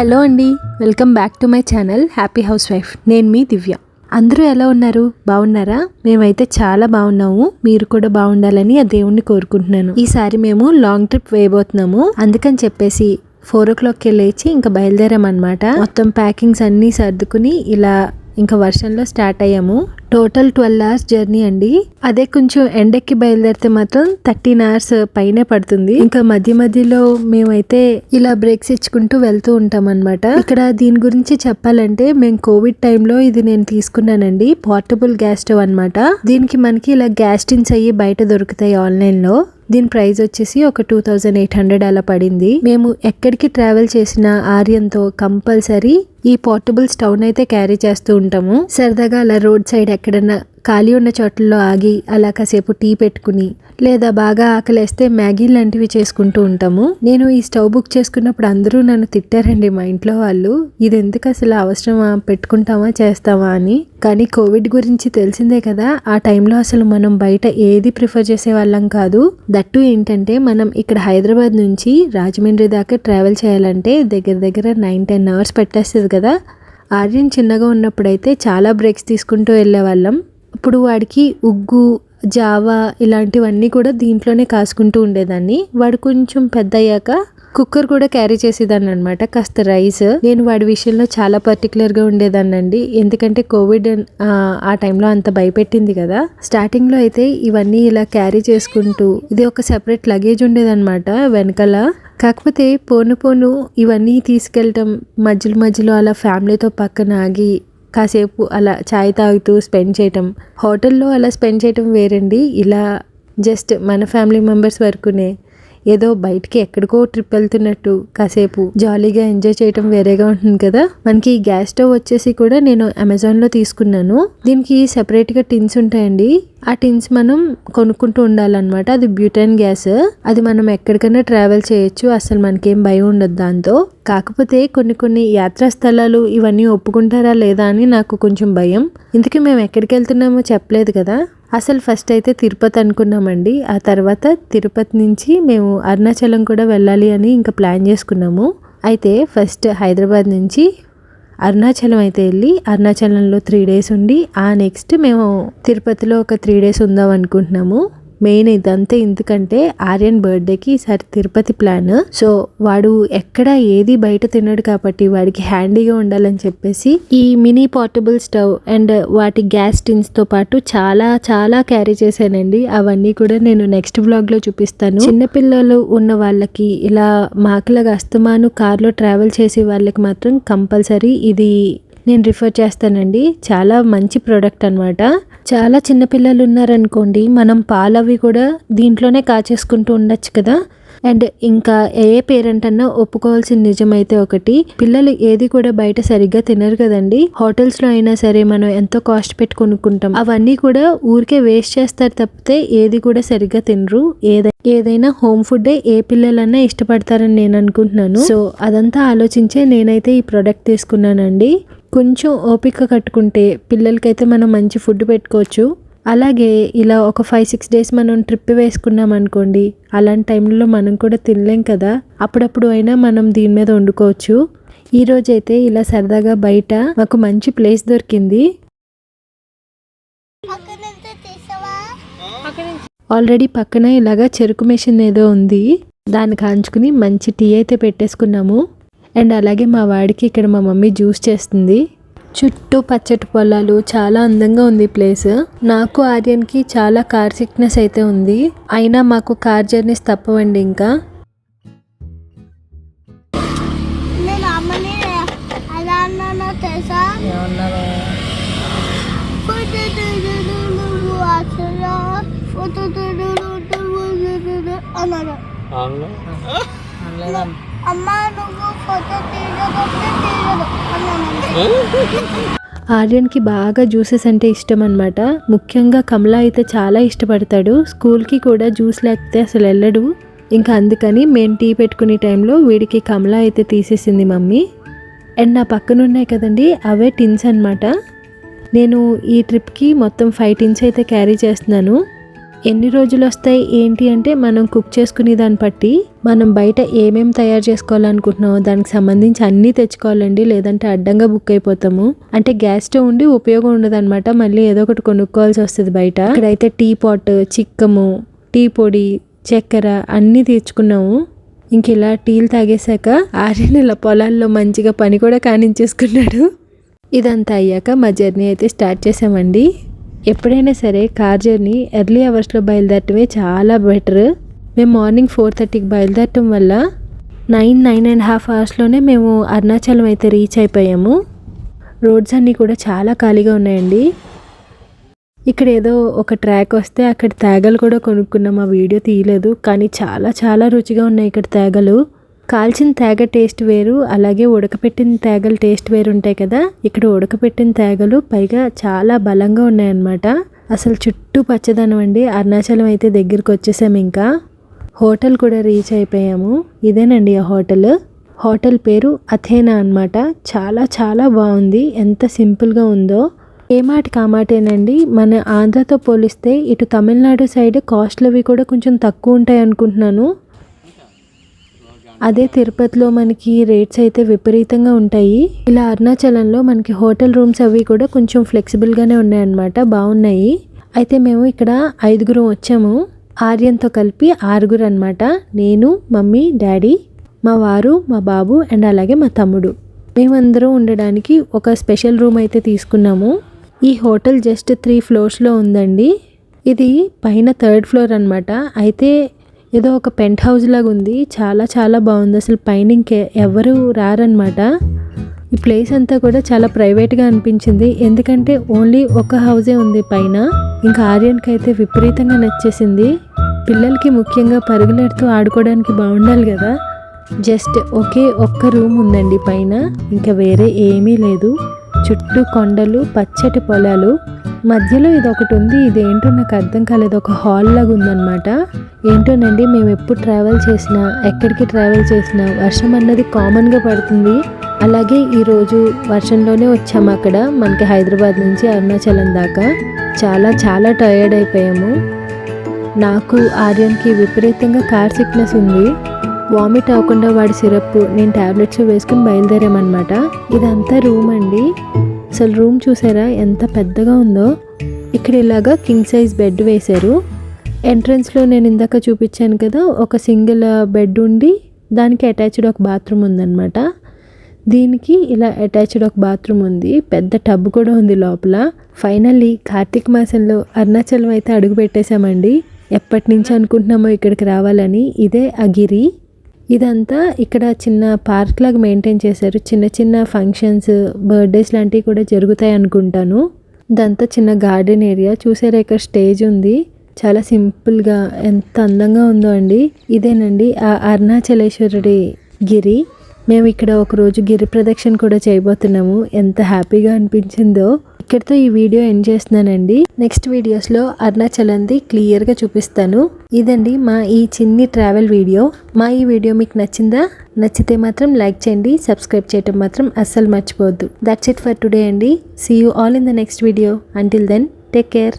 Hello అండి welcome back to my channel happy housewife. నేను మీ దివ్య. అందరూ ఎలా ఉన్నారు? బాగున్నారా? మేమైతే చాలా బాగున్నాము. మీరు కూడా బాగుండాలని ఆ దేవుణ్ణి కోరుకుంటున్నాను. ఈసారి మేము లాంగ్ ట్రిప్ వేయబోతున్నాము. అందుకని చెప్పేసి ఫోర్ ఓ క్లాక్కి లేచి ఇంకా బయలుదేరామన్నమాట. మొత్తం ప్యాకింగ్స్ అన్నీ సర్దుకుని ఇలా ఇంకా వర్షంలో స్టార్ట్ అయ్యాము. టోటల్ ట్వెల్వ్ అవర్స్ జర్నీ అండి. అదే కొంచెం ఎండెక్కి బయలుదేరితే మాత్రం థర్టీన్ అవర్స్ పైనే పడుతుంది. ఇంకా మధ్య మధ్యలో మేమైతే ఇలా బ్రేక్స్ ఇచ్చుకుంటూ వెళ్తూ ఉంటాం అనమాట ఇక్కడ దీని గురించి చెప్పాలంటే మేము కోవిడ్ టైంలో ఇది నేను తీసుకున్నానండి. పోర్టబుల్ గ్యాస్ స్టవ్ అనమాట దీనికి మనకి ఇలా గ్యాస్ టిన్స్ అయ్యి బయట దొరుకుతాయి ఆన్లైన్లో. దీని ప్రైస్ వచ్చేసి ఒక టూ థౌజండ్ ఎయిట్ హండ్రెడ్ అలా పడింది. మేము ఎక్కడికి ట్రావెల్ చేసిన ఆర్యంతో కంపల్సరీ ఈ పోర్టబుల్ స్టవ్ అయితే క్యారీ చేస్తూ ఉంటాము. సరదాగా అలా రోడ్ సైడ్ ఎక్కడన్నా ఖాళీ ఉన్న చోట్లలో ఆగి అలా కాసేపు టీ పెట్టుకుని లేదా బాగా ఆకలేస్తే మ్యాగీ లాంటివి చేసుకుంటూ ఉంటాము. నేను ఈ స్టవ్ బుక్ చేసుకున్నప్పుడు అందరూ నన్ను తిట్టారండి మా ఇంట్లో వాళ్ళు. ఇది ఎందుకు అసలు అవసరమా? పెట్టుకుంటామా? చేస్తామా? అని. కానీ కోవిడ్ గురించి తెలిసిందే కదా. ఆ టైంలో అసలు మనం బయట ఏది ప్రిఫర్ చేసే వాళ్ళం కాదు. దట్టు ఏంటంటే మనం ఇక్కడ హైదరాబాద్ నుంచి రాజమండ్రి దాకా ట్రావెల్ చేయాలంటే దగ్గర దగ్గర నైన్ టెన్ అవర్స్ పెట్టేస్తుంది కదా. ఆర్యన్ చిన్నగా ఉన్నప్పుడైతే చాలా బ్రేక్స్ తీసుకుంటూ వెళ్ళేవాళ్ళం ఇప్పుడు వాడికి ఉగ్గు జావా ఇలాంటివన్నీ కూడా దీంట్లోనే కాసుకుంటూ ఉండేదాన్ని. వాడు కొంచెం పెద్ద అయ్యాక కుక్కర్ కూడా క్యారీ చేసేదాన్ని అనమాట కాస్త రైస్. నేను వాడి విషయంలో చాలా పర్టికులర్గా ఉండేదాన్ని అండి ఎందుకంటే కోవిడ్ ఆ టైంలో అంత భయపెట్టింది కదా. స్టార్టింగ్లో అయితే ఇవన్నీ ఇలా క్యారీ చేసుకుంటూ ఇది ఒక సెపరేట్ లగేజ్ ఉండేదన్నమాట వెనకాల. కాకపోతే పోను పోను ఇవన్నీ తీసుకెళ్ళటం మధ్యలో మధ్యలో అలా ఫ్యామిలీతో పక్కన ఆగి కాసేపు అలా చాయ్ తాగుతూ స్పెండ్ చేయటం. హోటల్లో అలా స్పెండ్ చేయటం వేరండి. ఇలా జస్ట్ మన ఫ్యామిలీ మెంబర్స్ వరకునే ఏదో బయటికి ఎక్కడికో ట్రిప్ వెళ్తున్నట్టు కాసేపు జాలీగా ఎంజాయ్ చేయటం వేరేగా ఉంటుంది కదా? మనకి ఈ గ్యాస్ స్టవ్ వచ్చేసి కూడా నేను అమెజాన్లో తీసుకున్నాను. దీనికి సెపరేట్గా టిన్స్ ఉంటాయండి. ఆ టిన్స్ మనం కొనుక్కుంటూ ఉండాలన్నమాట. అది బ్యూటైన్ గ్యాస్. అది మనం ఎక్కడికైనా ట్రావెల్ చేయొచ్చు. అసలు మనకేం భయం ఉండదు దాంతో. కాకపోతే కొన్ని కొన్ని యాత్రా స్థలాలు ఇవన్నీ ఒప్పుకుంటారా లేదా అని నాకు కొంచెం భయం. ఇందుకే మేము ఎక్కడికి వెళ్తున్నామో చెప్పలేదు కదా? అసలు ఫస్ట్ అయితే తిరుపతి అనుకున్నామండి. ఆ తర్వాత తిరుపతి నుంచి మేము అరుణాచలం కూడా వెళ్ళాలి అని ఇంకా ప్లాన్ చేసుకున్నాము. అయితే ఫస్ట్ హైదరాబాద్ నుంచి అరుణాచలం అయితే వెళ్ళి అరుణాచలంలో త్రీ డేస్ ఉండి ఆ నెక్స్ట్ మేము తిరుపతిలో ఒక త్రీ డేస్ ఉందాం అనుకుంటున్నాము. మెయిన్ ఇదంతా ఎందుకంటే ఆర్యన్ బర్త్డేకి ఈసారి తిరుపతి ప్లాన్ సో వాడు ఎక్కడ ఏది బయట తినడు కాబట్టి వాడికి హ్యాండీగా ఉండాలని చెప్పేసి ఈ మినీ పోర్టబుల్ స్టవ్ అండ్ వాటి గ్యాస్ టిన్స్తో పాటు చాలా చాలా క్యారీ చేశానండి. అవన్నీ కూడా నేను నెక్స్ట్ బ్లాగ్లో చూపిస్తాను చిన్నపిల్లలు ఉన్న వాళ్ళకి ఇలా మాకులాగా అస్తమాను కార్లో ట్రావెల్ చేసే వాళ్ళకి మాత్రం కంపల్సరీ ఇది నేను రిఫర్ చేస్తానండి. చాలా మంచి ప్రోడక్ట్ అనమాట చాలా చిన్నపిల్లలు ఉన్నారనుకోండి మనం పాలవి కూడా దీంట్లోనే కాచేసుకుంటూ ఉండొచ్చు కదా. అండ్ ఇంకా ఏ పేరెంట్ అన్నా ఒప్పుకోవాల్సిన నిజమైతే ఒకటి. పిల్లలు ఏది కూడా బయట సరిగ్గా తినరు కదండి. హోటల్స్లో అయినా సరే మనం ఎంతో కాస్ట్ పెట్టి కొనుక్కుంటాం అవన్నీ కూడా ఊరికే వేస్ట్ చేస్తారు తప్పితే ఏది కూడా సరిగ్గా తినరు. ఏదైనా ఏదైనా హోమ్ ఫుడ్ ఏ పిల్లలన్నా ఇష్టపడతారని నేను అనుకుంటున్నాను. సో అదంతా ఆలోచించే నేనైతే ఈ ప్రోడక్ట్ తీసుకున్నానండి. కొంచెం ఓపిక కట్టుకుంటే పిల్లలకైతే మనం మంచి ఫుడ్ పెట్టుకోవచ్చు. అలాగే ఇలా ఒక ఫైవ్ సిక్స్ డేస్ మనం ట్రిప్ వేసుకున్నాం అనుకోండి అలాంటి టైంలో మనం కూడా తినలేం కదా. అప్పుడప్పుడు అయినా మనం దీని మీద వండుకోవచ్చు. ఈ రోజైతే ఇలా సరదాగా బయట మాకు మంచి ప్లేస్ దొరికింది. ఆల్రెడీ పక్కన ఇలాగా చెరుకు మెషిన్ ఏదో ఉంది. దాన్ని కాంచుకుని మంచి టీ అయితే పెట్టేసుకున్నాము. అండ్ అలాగే మా వాడికి ఇక్కడ మా మమ్మీ జ్యూస్ చేస్తుంది. చుట్టూ పచ్చటి పొలాలు చాలా అందంగా ఉంది ప్లేస్. నాకు ఆర్యన్కి చాలా కార్ సిక్నెస్ అయితే ఉంది. అయినా మాకు కార్ జర్నీస్ తప్పవండి ఇంకా. అన్నాడు. ఆర్యన్కి బాగా జ్యూసెస్ అంటే ఇష్టం అనమాట ముఖ్యంగా కమలా అయితే చాలా ఇష్టపడతాడు. స్కూల్కి కూడా జ్యూస్ లేకపోతే అసలు వెళ్ళడు. ఇంకా అందుకని మేము టీ పెట్టుకునే టైంలో వీడికి కమలా అయితే తీసేసింది మమ్మీ. అండ్ నా పక్కన ఉన్నాయి కదండి అవే టిన్స్ అనమాట నేను ఈ ట్రిప్కి మొత్తం ఫైవ్ టిన్స్ అయితే క్యారీ చేస్తున్నాను. ఎన్ని రోజులు వస్తాయి ఏంటి అంటే మనం కుక్ చేసుకునే దాన్ని బట్టి మనం బయట ఏమేం తయారు చేసుకోవాలనుకుంటున్నామో దానికి సంబంధించి అన్నీ తెచ్చుకోవాలండి. లేదంటే అడ్డంగా బుక్ అయిపోతాము. అంటే గ్యాస్ స్టవ్ ఉండి ఉపయోగం ఉండదు మళ్ళీ ఏదో ఒకటి కొనుక్కోవాల్సి వస్తుంది బయట. ఇక్కడైతే టీ పాట్ చిక్కము టీ పొడి చక్కెర అన్నీ తెచ్చుకున్నాము. ఇంక ఇలా టీలు తాగేశాక ఆర్యన్ నెల పొలాల్లో మంచిగా పని కూడా కానించేసుకున్నాడు. ఇదంతా అయ్యాక మా జర్నీ అయితే స్టార్ట్ చేసామండి. ఎప్పుడైనా సరే కార్ జర్నీ ఎర్లీ అవర్స్లో బయలుదేరటమే చాలా బెటర్. మేము మార్నింగ్ ఫోర్ థర్టీకి బయలుదేరటం వల్ల నైన్ నైన్ అండ్ హాఫ్ అవర్స్లోనే మేము అరుణాచలం అయితే రీచ్ అయిపోయాము. రోడ్స్ అన్నీ కూడా చాలా ఖాళీగా ఉన్నాయండి. ఇక్కడ ఏదో ఒక ట్రాక్ వస్తే అక్కడ తేగలు కూడా కొనుక్కున్నాం. ఆ వీడియో తీయలేదు. కానీ చాలా చాలా రుచిగా ఉన్నాయి ఇక్కడ తేగలు. కాల్చిన తేగ టేస్ట్ వేరు అలాగే ఉడకపెట్టిన తేగల టేస్ట్ వేరు ఉంటాయి కదా. ఇక్కడ ఉడకపెట్టిన తేగలు పైగా చాలా బలంగా ఉన్నాయన్నమాట. అసలు చుట్టూ పచ్చదనం అండి. అరుణాచలం అయితే దగ్గరికి వచ్చేసాము ఇంకా. హోటల్ కూడా రీచ్ అయిపోయాము. ఇదేనండి ఆ హోటల్. హోటల్ పేరు అథేనా అన్నమాట. చాలా చాలా బాగుంది. ఎంత సింపుల్గా ఉందో. ఏ కామాటేనండి మన ఆంధ్రతో పోలిస్తే ఇటు తమిళనాడు సైడ్ కాస్ట్లు అవి కూడా కొంచెం తక్కువ ఉంటాయి అనుకుంటున్నాను అదే తిరుపతిలో మనకి రేట్స్ అయితే విపరీతంగా ఉంటాయి. ఇలా అరుణాచలంలో మనకి హోటల్ రూమ్స్ అవి కూడా కొంచెం ఫ్లెక్సిబుల్గానే ఉన్నాయన్నమాట బాగున్నాయి. అయితే మేము ఇక్కడ ఐదుగురం వచ్చాము. ఆర్యంతో కలిపి ఆరుగురు అనమాట నేను మమ్మీ డాడీ మా వారు మా బాబు అండ్ అలాగే మా తమ్ముడు. మేమందరం ఉండడానికి ఒక స్పెషల్ రూమ్ అయితే తీసుకున్నాము. ఈ హోటల్ జస్ట్ త్రీ ఫ్లోర్స్లో ఉందండి. ఇది పైన థర్డ్ ఫ్లోర్ అన్నమాట. అయితే ఏదో ఒక పెంట్ హౌస్ లాగా ఉంది. చాలా చాలా బాగుంది. అసలు పైన ఇంకే ఎవరు రారనమాట ఈ ప్లేస్ అంతా కూడా చాలా ప్రైవేట్గా అనిపించింది. ఎందుకంటే ఓన్లీ ఒక హౌజే ఉంది పైన. ఇంకా ఆర్యన్కి అయితే విపరీతంగా నచ్చేసింది. పిల్లలకి ముఖ్యంగా పరుగులెడుతూ ఆడుకోవడానికి బాగుండాలి కదా. జస్ట్ ఒకే ఒక్క రూమ్ ఉందండి పైన. ఇంకా వేరే ఏమీ లేదు. చుట్టూ కొండలు పచ్చటి పొలాలు. మధ్యలో ఇది ఒకటి ఉంది. ఇదేంటో నాకు అర్థం కాలేదు. ఒక హాల్ లాగా ఉందన్నమాట. ఏంటోనండి మేము ఎప్పుడు ట్రావెల్ చేసినా ఎక్కడికి ట్రావెల్ చేసినా వర్షం అన్నది కామన్గా పడుతుంది. అలాగే ఈరోజు వర్షంలోనే వచ్చాము అక్కడ మనకి హైదరాబాద్ నుంచి అరుణాచలం దాకా. చాలా చాలా టయర్డ్ అయిపోయాము. నాకు ఆర్యన్కి విపరీతంగా కార్ సిక్నెస్ ఉంది. వామిట్ అవ్వకుండా వాడి సిరప్ నేను టాబ్లెట్స్ వేసుకుని బయలుదేరామన్నమాట. ఇదంతా రూమ్ అండి. అసలు రూమ్ చూసారా? ఎంత పెద్దగా ఉందో. ఇక్కడ ఇలాగా కింగ్ సైజ్ బెడ్ వేశారు. ఎంట్రన్స్లో నేను ఇందాక చూపించాను కదా ఒక సింగిల్ బెడ్ ఉండి దానికి అటాచ్డ్ ఒక బాత్రూమ్ ఉందన్నమాట. దీనికి ఇలా అటాచ్డ్ ఒక బాత్రూమ్ ఉంది. పెద్ద టబ్ కూడా ఉంది లోపల. ఫైనల్లీ కార్తీక మాసంలో అరుణాచలం అయితే అడుగు పెట్టేశామండి. ఎప్పటి నుంచి అనుకుంటున్నామో ఇక్కడికి రావాలని. ఇదే అగిరి. ఇదంతా ఇక్కడ చిన్న పార్క్ లాగా మెయింటైన్ చేశారు. చిన్న చిన్న ఫంక్షన్స్ బర్త్డేస్ లాంటివి కూడా జరుగుతాయి అనుకుంటాను. ఇదంతా చిన్న గార్డెన్ ఏరియా. చూసారా ఇక్కడ స్టేజ్ ఉంది. చాలా సింపుల్గా ఎంత అందంగా ఉందో అండి. ఇదేనండి ఆ అరుణాచలేశ్వరుడి గిరి. మేము ఇక్కడ ఒకరోజు గిరి ప్రదక్షిణ కూడా చేయబోతున్నాము. ఎంత హ్యాపీగా అనిపించిందో. ఇక్కడితో ఈ వీడియో ఎండ్ చేస్తున్నానండి. నెక్స్ట్ వీడియోస్లో అరుణాచలంది క్లియర్గా చూపిస్తాను. ఇదండి మా ఈ చిన్ని ట్రావెల్ వీడియో. మా ఈ వీడియో మీకు నచ్చిందా? నచ్చితే మాత్రం లైక్ చేయండి. సబ్స్క్రైబ్ చేయటం మాత్రం అస్సలు మర్చిపోవద్దు. దట్స్ ఇట్ ఫర్ టుడే అండి. See you all in the next video until then take care